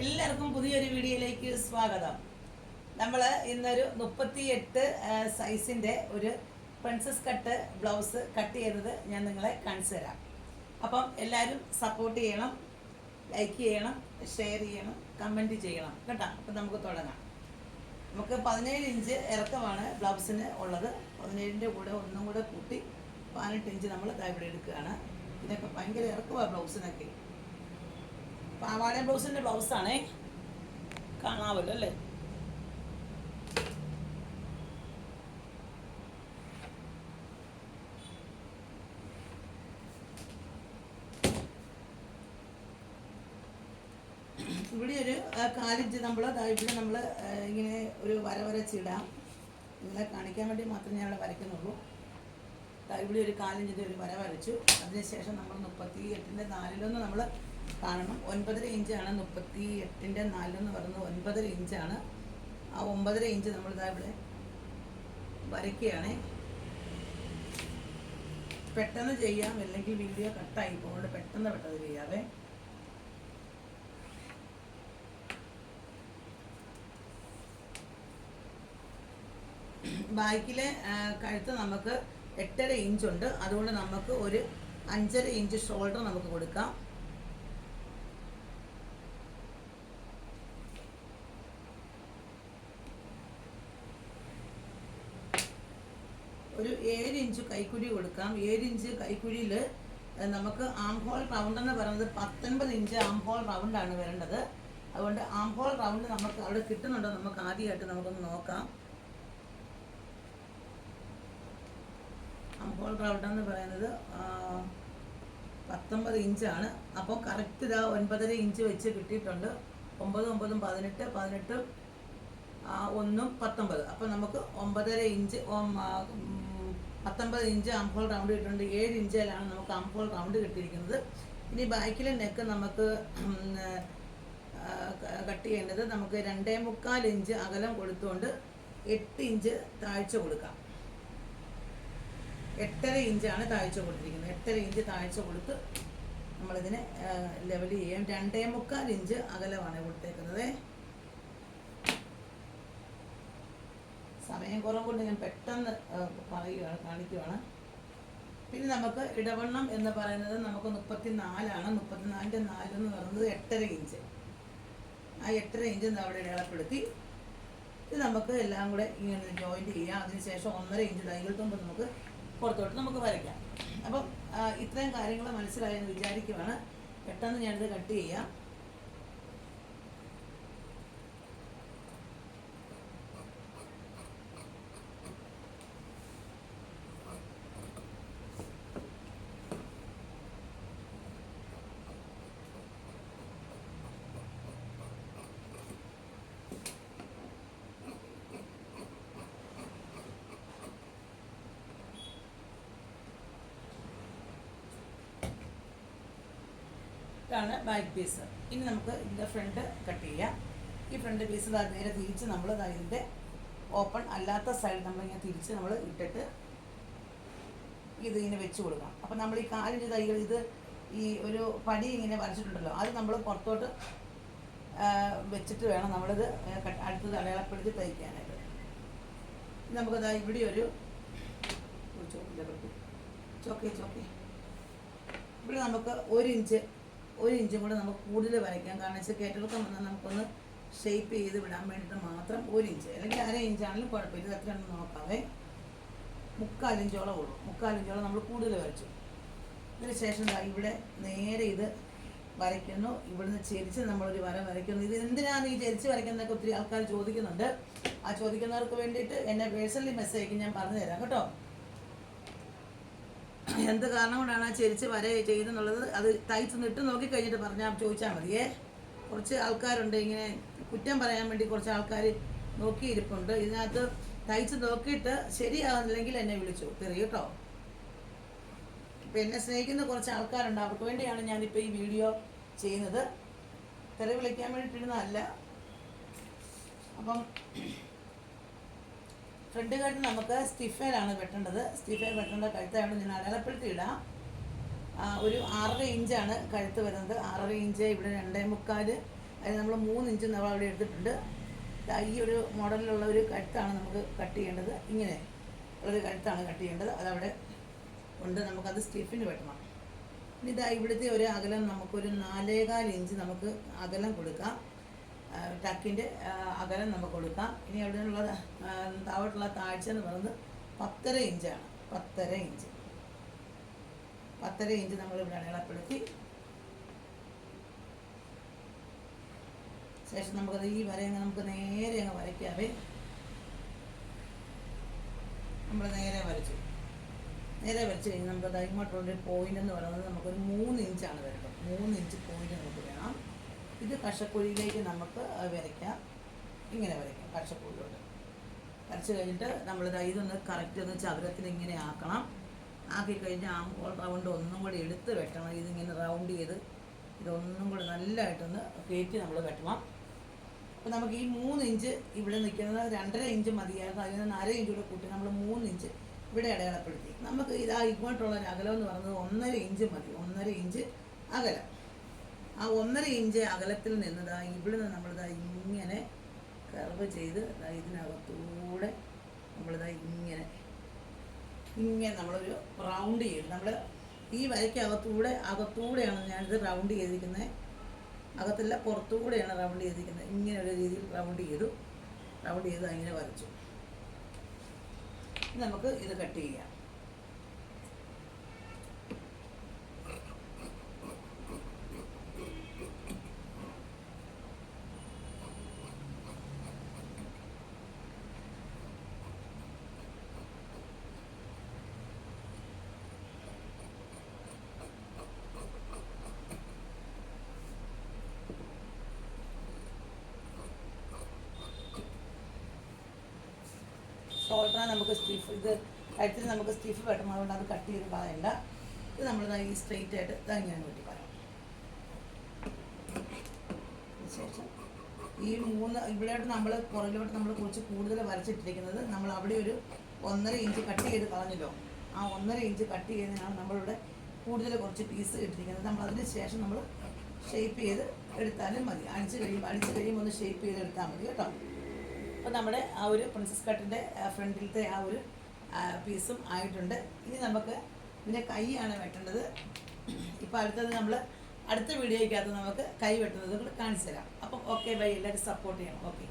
എല്ലാവർക്കും പുതിയൊരു വീഡിയോയിലേക്ക് സ്വാഗതം. നമ്മൾ ഇന്നൊരു മുപ്പത്തിയെട്ട് സൈസിന്റെ ഒരു പ്രിൻസസ് കട്ട് ബ്ലൗസ് കട്ട് ചെയ്തത് ഞാൻ നിങ്ങളെ കാണിച്ചു തരാം. അപ്പം എല്ലാവരും സപ്പോർട്ട് ചെയ്യണം ലൈക്ക് ചെയ്യണം ഷെയർ ചെയ്യണം കമന്റ് ചെയ്യണം. കേട്ടോ? അപ്പം നമുക്ക് തുടങ്ങാം. നമുക്ക് പതിനേഴ് ഇഞ്ച് ഇറക്കമാണ് ബ്ലൗസിന് ഉള്ളത്. പതിനേഴിന്റെ കൂടെ ഒന്നും കൂടെ കൂട്ടി പതിനെട്ട് ഇഞ്ച് നമ്മൾ ഇവിടെ എടുക്കുകയാണ്. ഇതൊക്കെ ഭയങ്കര ഇറക്കമാണ് ബ്ലൗസിനൊക്കെ പാവാട ബ്ലൗസിന്റെ ബ്ലൗസാണേ കാണാമല്ലോ അല്ലേ? ഇവിടെ ഒരു കാലിഞ്ച് നമ്മൾ ഇവിടെ നമ്മൾ ഇങ്ങനെ ഒരു വര വരച്ചിടാം നിങ്ങളെ കാണിക്കാൻ വേണ്ടി മാത്രമേ ഞാൻ ഇവിടെ വരയ്ക്കുന്നുള്ളൂ. ഇവിടെ ഒരു കാലിഞ്ചിന്റെ ഒരു വര വരച്ചു. അതിനുശേഷം നമ്മൾ മുപ്പത്തി എട്ടിന്റെ നാലിലൊന്ന് നമ്മൾ കാണണം ഒൻപതര ഇഞ്ചാണ് മുപ്പത്തി എട്ടിന്റെ നാലെന്ന് പറയുന്നത് ഒൻപതര ഇഞ്ചാണ്. ആ ഒമ്പതര ഇഞ്ച് നമ്മളിതാ ഇവിടെ വരയ്ക്കുകയാണേ. പെട്ടെന്ന് ചെയ്യാം അല്ലെങ്കിൽ വീഡിയോ കട്ടായി പോകുന്നുണ്ട്. പെട്ടെന്ന് പെട്ടെന്ന് ചെയ്യാവേ. ബാക്കിലെ കഴുത്ത് നമുക്ക് എട്ടര ഇഞ്ചുണ്ട്. അതുകൊണ്ട് നമുക്ക് ഒരു അഞ്ചര ഇഞ്ച് ഷോൾഡർ നമുക്ക് കൊടുക്കാം. ഒരു ഏഴ് ഇഞ്ച് കൈക്കുഴി കൊടുക്കാം. ഏഴ് ഇഞ്ച് കൈക്കുഴിയിൽ നമുക്ക് ആം ഹോൾ റൗണ്ട് എന്ന് പറയുന്നത് പത്തൊൻപത് ഇഞ്ച് ആം ഹോൾ റൗണ്ടാണ് വരേണ്ടത്. അതുകൊണ്ട് ആം ഹോൾ റൗണ്ട് നമുക്ക് അവിടെ കിട്ടുന്നുണ്ടോ നമുക്ക് ആദ്യമായിട്ട് നമുക്കൊന്ന് നോക്കാം. ആം ഹോൾ റൗണ്ട് എന്ന് പറയുന്നത് പത്തൊമ്പത് ഇഞ്ചാണ് അപ്പോൾ കറക്റ്റ് ഇതാ ഒൻപതര ഇഞ്ച് വെച്ച് കിട്ടിയിട്ടുണ്ട്. ഒമ്പത് ഒമ്പതും പതിനെട്ട് പതിനെട്ടും ഒന്നും പത്തൊമ്പത്. അപ്പോൾ നമുക്ക് ഒമ്പതര ഇഞ്ച് പത്തൊമ്പത് ഇഞ്ച് അംഹോൾ റൗണ്ട് കിട്ടിയിട്ടുണ്ട് ഏഴ് ഇഞ്ചിലാണ് നമുക്ക് അംഹോൾ റൗണ്ട് കിട്ടിയിരിക്കുന്നത്. ഇനി ബാക്കിലെ നെക്ക് നമുക്ക് കട്ട് ചെയ്യേണ്ടത് നമുക്ക് രണ്ടേ മുക്കാൽ ഇഞ്ച് അകലം കൊടുത്തുകൊണ്ട് എട്ട് ഇഞ്ച് താഴ്ച കൊടുക്കാം. എട്ടര ഇഞ്ചാണ് താഴ്ച കൊടുത്തിരിക്കുന്നത്. എട്ടര ഇഞ്ച് താഴ്ച കൊടുത്ത് നമ്മളിതിനെ ലെവൽ ചെയ്യാം. രണ്ടേ മുക്കാൽ ഇഞ്ച് അകലമാണ് കൊടുത്തേക്കുന്നത്. സമയം കുറവ് കൊണ്ട് ഞാൻ പെട്ടെന്ന് പറയുകയാണ് കാണിക്കുകയാണ് പിന്നെ നമുക്ക് ഇടവണ്ണം എന്ന് പറയുന്നത് നമുക്ക് മുപ്പത്തി നാലാണ് മുപ്പത്തിനാലിന്റെ നാലെന്ന് പറയുന്നത് എട്ടര ഇഞ്ച്. ആ എട്ടര ഇഞ്ച് അവിടെ ഇടയാളപ്പെടുത്തി ഇത് നമുക്ക് എല്ലാം കൂടെ ഇങ്ങനെ ജോയിന്റ് ചെയ്യാം. അതിനുശേഷം ഒന്നര ഇഞ്ച് തൈകൾ തുമ്പ് നമുക്ക് പുറത്തോട്ട് നമുക്ക് വരയ്ക്കാം. അപ്പം ഇത്രയും കാര്യങ്ങൾ മനസ്സിലായെന്ന് വിചാരിക്കുവാണ്. പെട്ടെന്ന് ഞാനിത് കട്ട് ചെയ്യാം. ഇതാണ് ബാക്ക് പീസ്. ഇനി നമുക്ക് ഇതിന്റെ ഫ്രണ്ട് കട്ട് ചെയ്യാം. ഈ ഫ്രണ്ട് പീസ് നേരെ തിരിച്ച് നമ്മൾ ദാ ഇതിന്റെ ഓപ്പൺ അല്ലാത്ത സൈഡ് നമ്മളിങ്ങനെ തിരിച്ച് നമ്മൾ ഇട്ടിട്ട് ഇത് ഇങ്ങനെ വെച്ച് കൊടുക്കാം അപ്പം നമ്മൾ ഈ കാലിന്റെ തൈകൾ ഇത് ഈ ഒരു പടി ഇങ്ങനെ വരച്ചിട്ടുണ്ടല്ലോ അത് നമ്മൾ പുറത്തോട്ട് വെച്ചിട്ട് വേണം നമ്മളിത് അടുത്തത് അടയാളപ്പെടുത്തി തയ്ക്കാനായിട്ട്. നമുക്കതാ ഇവിടെ ഒരു ഒരു ചോക്കി പറ്റി ചോക്കേ ചോക്കേ ഇവിടെ നമുക്ക് ഒരു ഇഞ്ച് ഒരു ഇഞ്ചും കൂടെ നമുക്ക് കൂടുതൽ വരയ്ക്കാം. കാരണം വെച്ചാൽ കയറ്റിളക്കം വന്നാൽ നമുക്കൊന്ന് ഷേപ്പ് ചെയ്ത് വിടാൻ വേണ്ടിയിട്ട് മാത്രം ഒരു ഇഞ്ച്. അല്ലെങ്കിൽ അര ഇഞ്ചാണെങ്കിലും കുഴപ്പമില്ല. എത്രയാണെന്ന് നോക്കാതെ മുക്കാലിഞ്ചോളം ഉള്ളൂ. മുക്കാലിഞ്ചോളം നമ്മൾ കൂടുതൽ വരച്ചു. ഇതിന് ശേഷം ഇവിടെ നേരെ ഇത് വരയ്ക്കുന്നു. ഇവിടുന്ന് ചെരിച്ച് നമ്മളൊരു വര വരയ്ക്കുന്നു. ഇത് എന്തിനാണ് ഈ ചെരിച്ച് വരയ്ക്കുന്നതൊക്കെ ഒത്തിരി ആൾക്കാർ ചോദിക്കുന്നുണ്ട്. ആ ചോദിക്കുന്നവർക്ക് വേണ്ടിയിട്ട് എന്നെ പേഴ്സണലി മെസ്സേജ് ഞാൻ പറഞ്ഞു തരാം കേട്ടോ? എന്ത് കാരണം കൊണ്ടാണ് ആ ചെരിച്ച് വര ചെയ്തെന്നുള്ളത്? അത് തയ്ച്ച് ഇട്ട് നോക്കി കഴിഞ്ഞിട്ട് പറഞ്ഞാൽ ചോദിച്ചാൽ മതിയേ കുറച്ച് ആൾക്കാരുണ്ട് ഇങ്ങനെ കുറ്റം പറയാൻ വേണ്ടി കുറച്ച് ആൾക്കാർ നോക്കിയിരിപ്പുണ്ട്. ഇതിനകത്ത് തയ്ച്ച് നോക്കിയിട്ട് ശരിയാകുന്നില്ലെങ്കിൽ എന്നെ വിളിച്ചു. തെറി കേട്ടോ. ഇപ്പം എന്നെ സ്നേഹിക്കുന്ന കുറച്ച് ആൾക്കാരുണ്ട്. അവർക്ക് വേണ്ടിയാണ് ഞാനിപ്പോൾ ഈ വീഡിയോ ചെയ്യുന്നത്. തെറി വിളിക്കാൻ വേണ്ടിയിട്ടിരുന്നതല്ല. അപ്പം ഫ്രണ്ട് കഴുത്ത് നമുക്ക് സ്റ്റിഫയിലാണ് വെട്ടേണ്ടത്. സ്റ്റിഫയിൽ വെട്ടേണ്ട കഴുത്താണ് ഞാൻ അടയാളപ്പെടുത്തി ഇടാം ആ, ഒരു ആറര ഇഞ്ചാണ് കഴുത്ത് വരുന്നത്. ആറര ഇഞ്ച് ഇവിടെ രണ്ടേ മുക്കാൽ അതിന് നമ്മൾ മൂന്ന് ഇഞ്ച് നമ്മൾ അവിടെ എടുത്തിട്ടുണ്ട്. ഈ ഒരു മോഡലിലുള്ള ഒരു കഴുത്താണ് നമുക്ക് കട്ട് ചെയ്യേണ്ടത്. ഇങ്ങനെ ഉള്ളൊരു കഴുത്താണ് കട്ട് ചെയ്യേണ്ടത്. അതവിടെ ഉണ്ട് നമുക്കത് സ്റ്റിഫിന് വെട്ടണം. ഇനി ഇതാ ഇവിടുത്തെ ഒരു അകലം നമുക്കൊരു നാലേകാൽ ഇഞ്ച് നമുക്ക് അകലം കൊടുക്കാം. ടക്കിന്റെ അകലം നമുക്ക് കൊടുക്കാം. ഇനി അവിടെ ഉള്ള ആ, താഴോട്ടുള്ള താഴ്ച എന്ന് പറയുന്നത് പത്തര ഇഞ്ചാണ്. പത്തര ഇഞ്ച്. പത്തര ഇഞ്ച് നമ്മൾ ഇവിടെ അടയാളപ്പെടുത്തി. ശേഷം നമുക്കത് ഈ വരയങ്ങ് നമുക്ക് നേരെ അങ്ങ് വരയ്ക്കാവേ. നമ്മൾ നേരെ വരച്ചു. നേരെ വരച്ച് കഴിഞ്ഞാൽ നമുക്ക് ഇങ്ങോട്ടുള്ള പോയിന്റ് എന്ന് പറയുന്നത് നമുക്കൊരു മൂന്ന് ഇഞ്ചാണ് വരേണ്ടത് മൂന്ന് ഇഞ്ച് പോയിന്റ് നമുക്ക് വേണം. ഇത് കഷക്കുഴിയിലേക്ക് നമുക്ക് വരയ്ക്കാം. ഇങ്ങനെ വരയ്ക്കാം കഷക്കുഴിയോട് വരച്ച് കഴിഞ്ഞിട്ട് നമ്മൾ ഇതൊന്ന് കറക്റ്റ് ഒന്ന് ചതുരത്തിൽ ഇങ്ങനെ ആക്കണം. ആക്കി കഴിഞ്ഞ് ആ റൗണ്ട് ഒന്നും കൂടി എടുത്ത് വെട്ടണം. ഇതിങ്ങനെ റൗണ്ട് ചെയ്ത് ഇതൊന്നും കൂടി നല്ലതായിട്ടൊന്ന് കയറ്റി നമ്മൾ വെട്ടണം. അപ്പോൾ നമുക്ക് ഈ മൂന്ന് ഇഞ്ച് ഇവിടെ നിൽക്കുന്നത് രണ്ടര ഇഞ്ച് മതിയായിരുന്നു. അതിൽ നിന്ന് ഇഞ്ച് കൂടെ കൂട്ടി നമ്മൾ മൂന്ന് ഇഞ്ച് ഇവിടെ അടയാളപ്പെടുത്തി. നമുക്ക് ഇതാ ഇങ്ങോട്ടുള്ള അകലം എന്ന് പറയുന്നത് ഒന്നര ഇഞ്ച് മതി. ഒന്നര ഇഞ്ച് അകലം. ആ ഒന്നര ഇഞ്ച് അകലത്തിൽ നിന്ന് ദാ ഇവിടുന്ന് നമ്മളിതാ ഇങ്ങനെ കർവ് ചെയ്ത് ഇതിനകത്തൂടെ നമ്മളിതാ ഇങ്ങനെ ഇങ്ങനെ നമ്മളൊരു റൗണ്ട് ചെയ്യും. നമ്മൾ ഈ വരയ്ക്കകത്തൂടെ അകത്തൂടെയാണ് ഞാനിത് റൗണ്ട് ചെയ്തിരിക്കുന്നത് അകത്തല്ല പുറത്തുകൂടെയാണ് റൗണ്ട് ചെയ്തിരിക്കുന്നത് ഇങ്ങനെ ഒരു രീതിയിൽ റൗണ്ട് ചെയ്തു. റൗണ്ട് ചെയ്ത് അങ്ങനെ വരച്ചു. നമുക്ക് ഇത് കട്ട് ചെയ്യാം. ഷോൾഡറിനെ നമുക്ക് സ്റ്റിഫ് ഇത് കഴുത്തിൽ നമുക്ക് സ്റ്റിഫ് വെട്ടണം അതുകൊണ്ട് അത് കട്ട് ചെയ്ത് കളയണ്ട ഇത് നമ്മൾ ഈ സ്ട്രെയിറ്റ് ആയിട്ട് ഇങ്ങനെ വെട്ടി പറയാം ശേഷം ഈ മൂന്ന് ഇവിടെയോട്ട് നമ്മൾ പുറകിലോട്ട് നമ്മൾ കുറച്ച് കൂടുതൽ വരച്ചിട്ടിരിക്കുന്നത് നമ്മൾ അവിടെ ഒരു ഒന്നര ഇഞ്ച് കട്ട് ചെയ്ത് കളഞ്ഞല്ലോ. ആ ഒന്നര ഇഞ്ച് കട്ട് ചെയ്യുന്നതിനാണ് നമ്മളിവിടെ കൂടുതൽ കുറച്ച് പീസ് ഇട്ടിരിക്കുന്നത്. നമ്മൾ അതിന് ശേഷം നമ്മൾ ഷേപ്പ് ചെയ്ത് എടുത്താലും മതി. അടിച്ച് കഴിയുമ്പോൾ അടിച്ച് കഴിയുമ്പോൾ ഒന്ന് ഷേപ്പ് ചെയ്ത് എടുത്താൽ മതി കേട്ടോ. അപ്പോൾ നമ്മുടെ ആ ഒരു പ്രിൻസസ് കട്ടിന്റെ ഫ്രണ്ടിലത്തെ ആ ഒരു പീസും ആയിട്ടുണ്ട്. ഇനി നമുക്ക് ഇതിന്റെ കൈയാണ് വെട്ടേണ്ടത്. ഇപ്പോൾ അടുത്തത് നമ്മൾ അടുത്ത വീഡിയോയ്ക്കകത്ത് നമുക്ക് കൈ വെട്ടുന്നത് കാണിച്ചു തരാം. അപ്പം ഓക്കെ ബൈ എല്ലാവരും സപ്പോർട്ട് ചെയ്യണം. ഓക്കെ